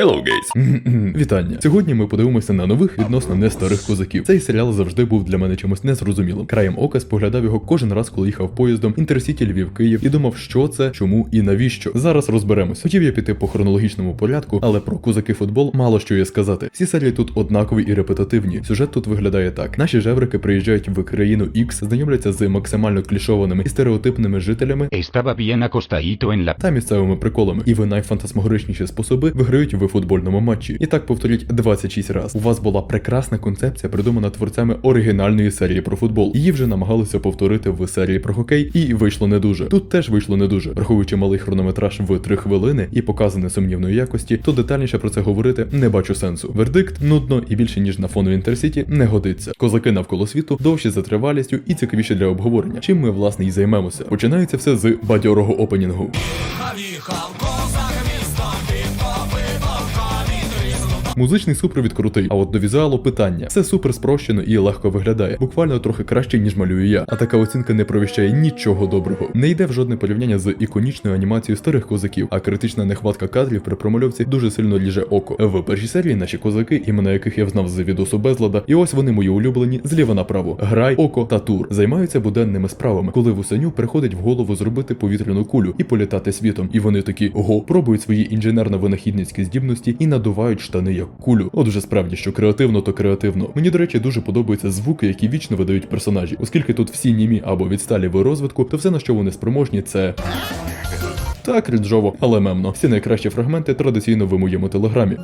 Hello, guys! Вітання. Сьогодні ми подивимося на нових відносно не старих козаків. Цей серіал завжди був для мене чимось незрозумілим. Краєм ока споглядав його кожен раз, коли їхав поїздом Інтерсіті Львів Київ і думав, що це, чому і навіщо. Зараз розберемось. Хотів я піти по хронологічному порядку, але про козаки футбол мало що є сказати. Всі серії тут однакові і репетитивні. Сюжет тут виглядає так: наші жеврики приїжджають в країну X, знайомляться з максимально клішованими і стереотипними жителями. Та місцевими приколами, і ви найфантасмогоричніші способи виграють в футбольному матчі. І так повторіть 26 раз. У вас була прекрасна концепція, придумана творцями оригінальної серії про футбол. Її вже намагалися повторити в серії про хокей, і вийшло не дуже. Тут теж вийшло не дуже, враховуючи малий хронометраж в 3 хвилини і показане сумнівної якості, то детальніше про це говорити не бачу сенсу. Вердикт нудно і більше ніж на фону Інтерсіті не годиться. Козаки навколо світу довші за тривалістю і цікавіші для обговорення. Чим ми власне і займемося. Починається все з бадьорого опенінгу. Музичний супровід крутий, а от до візуалу питання. Все супер спрощено і легко виглядає. Буквально трохи краще, ніж малюю я. А така оцінка не провіщає нічого доброго. Не йде в жодне порівняння з іконічною анімацією старих козаків, а критична нехватка кадрів при промальовці дуже сильно ліже око. В першій серії наші козаки, імена яких я взнав з відосу безлада, і ось вони мої улюблені зліва направо. Грай, око та тур займаються буденними справами, коли вусеню приходить в голову зробити повітряну кулю і політати світом. І вони такі ого, пробують свої інженерно-винахідницькі здібності і надувають штани як кулю. От вже справді, що креативно, то креативно. Мені, до речі, дуже подобаються звуки, які вічно видають персонажі, оскільки тут всі німі або відсталі в розвитку, то все на що вони спроможні, це. Так, ріджово, але мемно. Всі найкращі фрагменти традиційно в моєму телеграмі.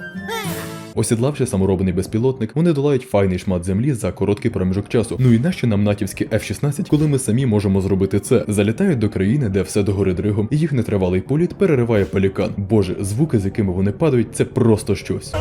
Осідлавши саморобний безпілотник, вони долають файний шмат землі за короткий проміжок часу. Ну і нащо нам натівські F-16, коли ми самі можемо зробити це? Залітають до країни, де все догори дригом, і їх нетривалий політ перериває пелікан. Боже, звуки, з якими вони падають, це просто щось.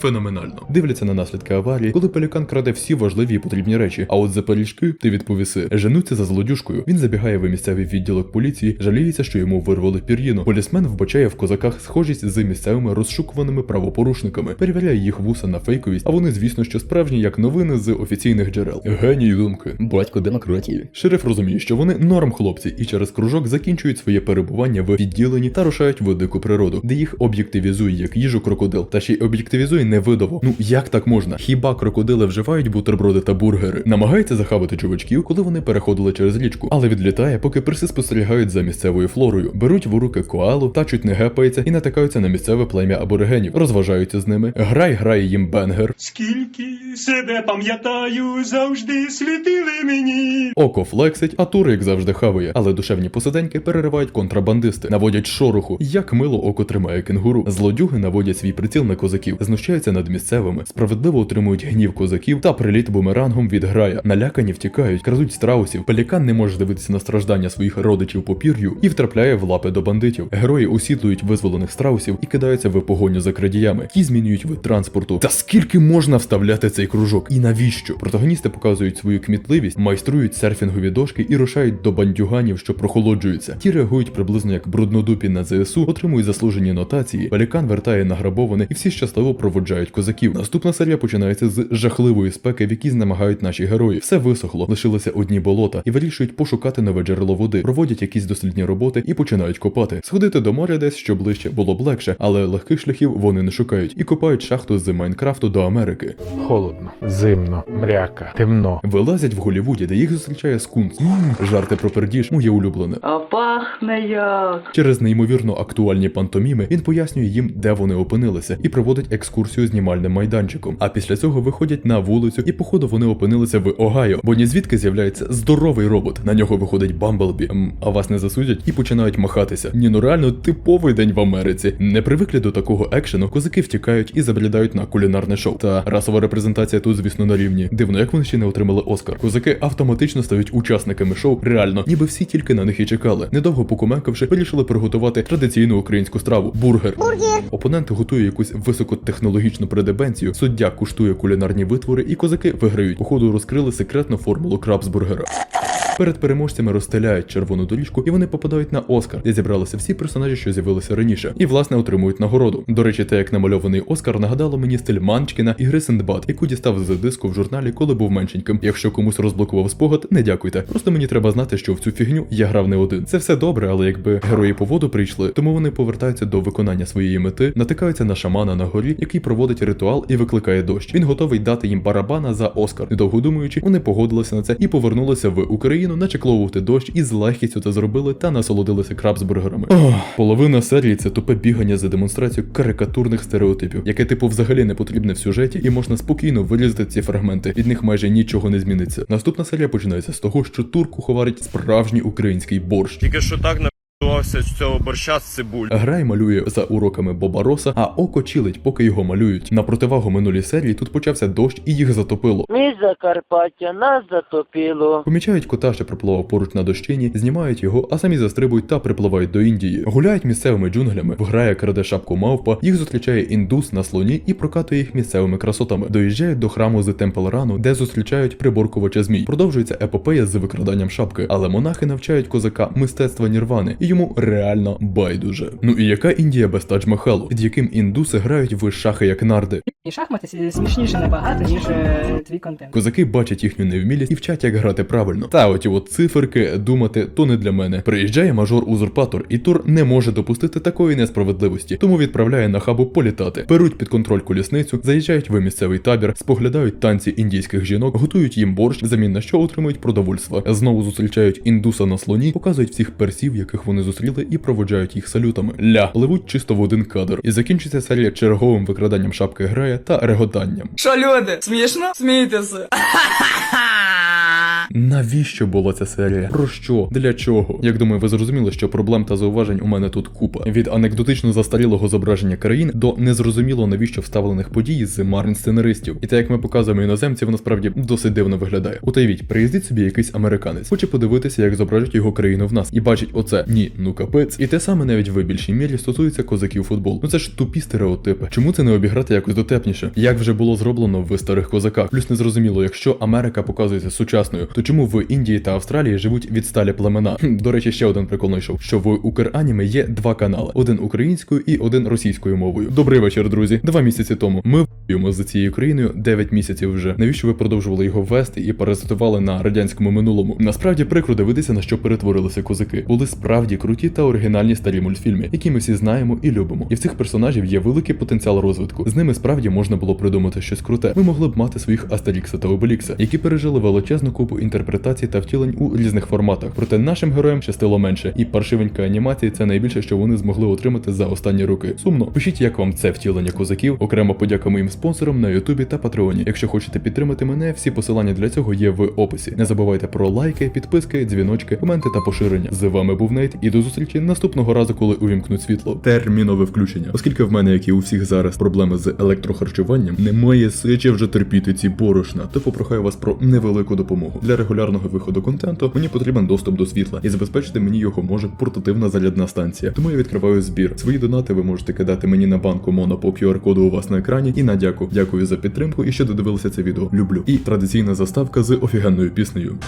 Феноменально. Дивляться на наслідки аварії, коли пелікан краде всі важливі і потрібні речі. А от за пиріжки ти відповіси. Женуться за злодюшкою. Він забігає в місцевий відділок поліції, жаліється, що йому вирвали пір'їну. Полісмен вбачає в козаках схожість з місцевими розшукуваними правопорушниками, перевіряє їх вуса на фейковість, а вони, звісно, що справжні, як новини з офіційних джерел. Геній думки. Батько демократії. Шериф розуміє, що вони норм хлопці, і через кружок закінчують своє перебування в відділенні та рушають в дику природу, де їх об'єктивізує як їжу крокодил, та ще й об'єктивізує невидово. Ну як так можна? Хіба крокодили вживають бутерброди та бургери? Намагається захавати чувачків, коли вони переходили через річку, але відлітає, поки приси спостерігають за місцевою флорою, беруть в руки коалу тачуть не гепається і натикаються на місцеве плем'я аборигенів, розважаються з ними. Грай грає їм бенгер. Скільки себе пам'ятаю, завжди світили мені. Око флексить, а тур, як завжди, хаває, але душевні посиденьки переривають контрабандисти, наводять шороху. Як мило око тримає кенгуру. Злодюги наводять свій приціл на козаків, знущаються над місцевими, справедливо отримують гнів козаків та приліт бумерангом від грая. Налякані втікають, крадуть страусів. Пелікан не може дивитися на страждання своїх родичів по пір'ю і втрапляє в лапи до бандитів. Герої усідлують визволених страусів і кидаються в погоню за крадіями. Ті змінюють вид транспорту. Та скільки можна вставляти цей кружок? І навіщо? Протагоністи показують свою кмітливість, майструють серфінгові дошки і рушають до бандюганів, що прохолоджуються. Ті реагують приблизно як бруднодупі на ЗСУ, отримують заслужені нотації. Пелікан вертає награбоване, і всі щасливо проводжають козаків. Наступна серія починається з жахливої спеки, в якій знемагають наші герої. Все висохло, лишилися одні болота і вирішують пошукати нове джерело води, проводять якісь дослідні роботи і починають копати. Сходити до моря десь що ближче було б легше, але легких шляхів вони не шукають і копають шахту з Майнкрафту до Америки. Холодно, зимно, мряка, темно. Вилазять в Голлівуді, де їх зустрічає скунс. Мм, жарти про пердіж, моє улюблене. А пахне як. Через неймовірно актуальні пантоміми він пояснює їм, де вони опинилися, і проводить екскурсію знімальним майданчиком. А після цього виходять на вулицю, і походу вони опинилися в Огайо, бо ні звідки з'являється здоровий робот. На нього виходить Бамблбі, а вас не засудять і починають махатися. Ні, ну реально типовий день в Америці. Не привикли до такого екшену, козаки втікають і забрідають на кулінарне шоу. Та расова репрезентація тут, звісно, на рівні. Дивно, як вони ще не отримали Оскар. Козаки автоматично стають учасниками шоу, реально, ніби всі тільки на них і чекали. Недовго покумекавши, вирішили приготувати традиційну українську страву бургер. Бургер. Опонент готує якусь високотехнологічну предебенцію, суддя куштує кулінарні витвори, і козаки виграють. Походу розкрили секретну формулу крабсбургера. Перед переможцями розстеляють червону доріжку, і вони попадають на Оскар, де зібралися всі персонажі, що з'явилися раніше, і власне отримують нагороду. До речі, те, як намальований Оскар, нагадало мені стиль Манчкіна і гри яку дістав з диску в журналі, коли був меншеньким. Якщо комусь розблокував спогад, не дякуйте. Просто мені треба знати, що в цю фігню я грав не один. Це все добре, але якби герої по воду прийшли, тому вони повертаються до виконання своєї мети, натикаються на шамана на горі, який проводить ритуал і викликає дощ. Він готовий дати їм барабана за Оскар. Недовго думаючи, вони погодилися на це і повернулися в Україну начекловувати дощ і з легкістю це зробили та насолодилися крабсбургерами. Ох, половина серії це тупе бігання за демонстрацію карикатурних стереотипів, яке типу взагалі не потрібне в сюжеті, і можна спокійно вирізати ці фрагменти. Від них майже нічого не зміниться. Наступна серія починається з того, що турку ховарить справжній український борщ. Тільки що так набивався з цього борща з цибуль. Грай малює за уроками Боба Роса, а око чилить, поки його малюють. На противагу минулій серії тут почався дощ і їх затопило. Ми Закарпаття, нас затопило. Помічають кота, що припливав поруч на дощині, знімають його, а самі застрибують та припливають до Індії. Гуляють місцевими джунглями, вграє краде шапку мавпа, їх зустрічає індус на слоні і прокатує їх місцевими красотами. Доїжджають до храму з Темпелрану, де зустрічають приборкувача змій. Продовжується епопея з викраданням шапки, але монахи навчають козака мистецтва нірвани, і йому реально байдуже. Ну і яка Індія без Тадж-Махалу, під яким індуси грають в шахи як нарди. І шахмати смішніше набагато, ніж е, твій контент. Козаки бачать їхню невмілість і вчать, як грати правильно. Та оті от циферки думати то не для мене. Приїжджає мажор-узурпатор, і Тур не може допустити такої несправедливості, тому відправляє на хабу політати. Беруть під контроль колісницю, заїжджають в місцевий табір, споглядають танці індійських жінок, готують їм борщ, взамін на що отримують продовольство. Знову зустрічають індуса на слоні, показують всіх персів, яких вони зустріли, і проводжають їх салютами. Ля пливуть чисто в один кадр. І закінчиться серія черговим викраданням шапки грая та реготанням. Що люди? Смішно? Смійтеся. Навіщо була ця серія? Про що? Для чого? Як думаю, ви зрозуміли, що проблем та зауважень у мене тут купа. Від анекдотично застарілого зображення країн до незрозуміло навіщо вставлених подій з марн сценаристів. І те, як ми показуємо іноземців, насправді досить дивно виглядає. Утаївіть, приїздить собі якийсь американець, хоче подивитися, як зображать його країну в нас, і бачить оце ні, ну капець. І те саме навіть в більшій мірі стосується козаків футболу. Ну це ж тупі стереотипи. Чому це не обіграти якось дотепніше? Як вже було зроблено в старих козаках? Плюс незрозуміло, якщо Америка показується сучасною, то чому в Індії та Австралії живуть відсталі племена? До речі, ще один прикол знайшов, що в Укранімі є два канали: один українською і один російською мовою. Добрий вечір, друзі. Два місяці тому ми воюємо за цією країною 9 місяців вже. Навіщо ви продовжували його вести і паразитували на радянському минулому? Насправді прикро дивитися, на що перетворилися козаки. Були справді круті та оригінальні старі мультфільми, які ми всі знаємо і любимо. І в цих персонажів є великий потенціал розвитку. З ними справді можна було придумати щось круте. Ми могли б мати своїх Астерікса та Обелікса, які пережили величезну купу інтерпретацій та втілень у різних форматах. Проте нашим героям щастило менше, і паршивенька анімації це найбільше, що вони змогли отримати за останні роки. Сумно, пишіть, як вам це втілення козаків. Окремо подяка моїм спонсорам на Ютубі та Патреоні. Якщо хочете підтримати мене, всі посилання для цього є в описі. Не забувайте про лайки, підписки, дзвіночки, коменти та поширення. З вами був Нейт і до зустрічі наступного разу, коли увімкнуть світло. Термінове включення. Оскільки в мене, як і у всіх зараз, проблеми з електрохарчуванням, немає сичі вже терпіти ці борошна, то попрохаю вас про невелику допомогу. Для регулярного виходу контенту мені потрібен доступ до світла, і забезпечити мені його може портативна зарядна станція. Тому я відкриваю збір. Свої донати ви можете кидати мені на банку Моно по QR-коду у вас на екрані. І на дяку. Дякую за підтримку і що додивилися це відео. Люблю. І традиційна заставка з офігенною піснею.